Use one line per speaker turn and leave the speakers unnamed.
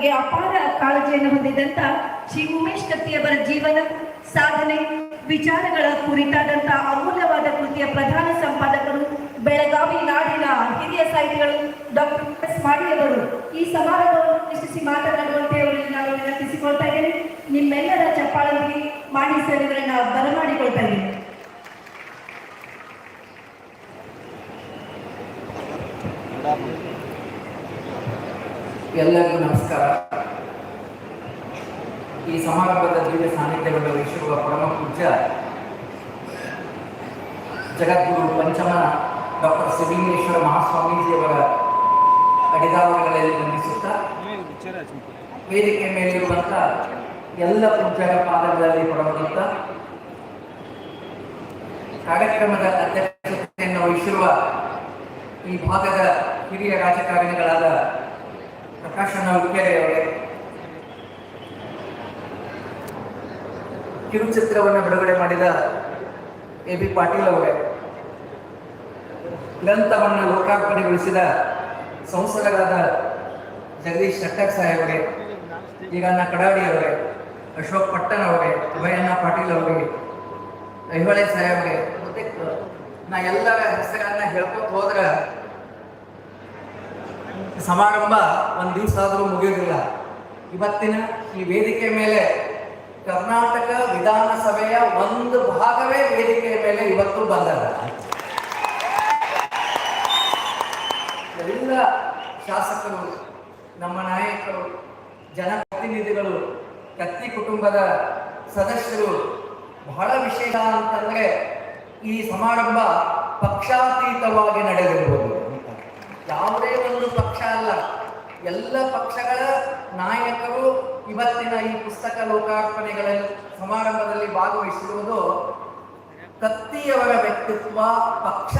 ಬಗ್ಗೆ ಅಪಾರ ಕಾಳಜಿಯನ್ನು ಹೊಂದಿದಂತ ಶ್ರೀ ಉಮೇಶ್ ಕತ್ತಿಯವರ ಜೀವನ, ಸಾಧನೆ, ವಿಚಾರಗಳ ಕುರಿತಾದಂತಹ ಅಮೂಲ್ಯವಾದ ಕೃತಿಯ ಪ್ರಧಾನ ಸಂಪಾದಕರು, ಬೆಳಗಾವಿ ನಾಡಿನ ಹಿರಿಯ ಸಾಹಿತಿಗಳು ಡಾಕ್ಟರ್ ಎಸ್ ಮಾಡಿಯವರು ಈ ಸಮಾರಂಭವನ್ನು ಉದ್ದೇಶಿಸಿ ಮಾತನಾಡುವಂತೆ ಅವರಲ್ಲಿ ನಾನು ವಿನಂತಿಸಿಕೊಳ್ತಾ ಇದ್ದೇನೆ. ನಿಮ್ಮೆಲ್ಲರ ಚಪ್ಪಾಳಲ್ಲಿ ಮಾಡಿ ಸರ್ ಬರಮಾಡಿಕೊಳ್ತಾ ಇದ್ದೇನೆ.
ಎಲ್ಲರಿಗೂ ನಮಸ್ಕಾರ. ಈ ಸಮಾರಂಭದ ದಿವ್ಯ ಸಾನ್ನಿಧ್ಯವನ್ನು ವಹಿಸಿರುವ ಪರಮ ಪೂಜ್ಯ ಜಗದ್ಗುರು ಪಂಚಮ ಡಾಕ್ಟರ್ ಸಿದ್ಧಲಿಂಗೇಶ್ವರ ಮಹಾಸ್ವಾಮೀಜಿಯವರ ಅಡಿದಾವಣೆಗಳಲ್ಲಿ ವಂದಿಸುತ್ತಾ ವೇದಿಕೆ ಮೇಲಿರುವಂಥ ಎಲ್ಲ ಪೂಜ್ಯರ ಪಾದಗಳಲ್ಲಿ ಕೊಡಬರುತ್ತಾ ಕಾರ್ಯಕ್ರಮದ ಅಧ್ಯಕ್ಷತೆಯನ್ನು ವಹಿಸಿರುವ ಈ ಭಾಗದ ಹಿರಿಯ ರಾಜಕಾರಣಿಗಳಾದ ಉಕ್ಕೇರಿ ಅವರೇ ಕಿರುಚಿತ್ರವನ್ನು ಬಿಡುಗಡೆ ಮಾಡಿದ ಎ ಬಿ ಪಾಟೀಲ್ ಅವರೇ. ಗ್ರಂಥವನ್ನು ಲೋಕಾರ್ಪಣೆಗೊಳಿಸಿದ ಸಂಸದರಾದ ಜಗದೀಶ್ ಶೆಟ್ಟರ್ ಸಾಹೇಬರೇ ಈಗನ್ನ ಕಡಾಡಿ ಅವರೇ, ಅಶೋಕ್ ಪಟ್ಟಣ್ ಅವರೇ ಅಭಯಣ್ಣ ಪಾಟೀಲ್ ಅವರಿಗೆ, ಐಹೊಳೆ ಸಾಹೇಬ್ರೆ, ಮತ್ತೆ ನಾ ಎಲ್ಲರ ಹೆಸರನ್ನ ಹೇಳ್ಕೊತ ಸಮಾರಂಭ ಒಂದು ದಿವಸ ಆದರೂ ಮುಗಿಯೋದಿಲ್ಲ. ಇವತ್ತಿನ ಈ ವೇದಿಕೆ ಮೇಲೆ ಕರ್ನಾಟಕ ವಿಧಾನಸಭೆಯ ಒಂದು ಭಾಗವೇ ವೇದಿಕೆಯ ಮೇಲೆ ಇವತ್ತು ಬಂದದ ಎಲ್ಲ ಶಾಸಕರು, ನಮ್ಮ ನಾಯಕರು, ಜನಪ್ರತಿನಿಧಿಗಳು, ಕತ್ತಿ ಕುಟುಂಬದ ಸದಸ್ಯರು, ಬಹಳ ವಿಶೇಷ ಅಂತಂದ್ರೆ ಈ ಸಮಾರಂಭ ಪಕ್ಷಾತೀತವಾಗಿ ನಡೆದಿರುವುದು ಯಾವುದೇ ಒಂದು ಪಕ್ಷ ಅಲ್ಲ. ಎಲ್ಲ ಪಕ್ಷಗಳ ನಾಯಕರು ಇವತ್ತಿನ ಈ ಪುಸ್ತಕ ಲೋಕಾರ್ಪಣೆಗಳ ಸಮಾರಂಭದಲ್ಲಿ ಭಾಗವಹಿಸಿರುವುದು ಕತ್ತಿಯವರ ವ್ಯಕ್ತಿತ್ವ, ಪಕ್ಷ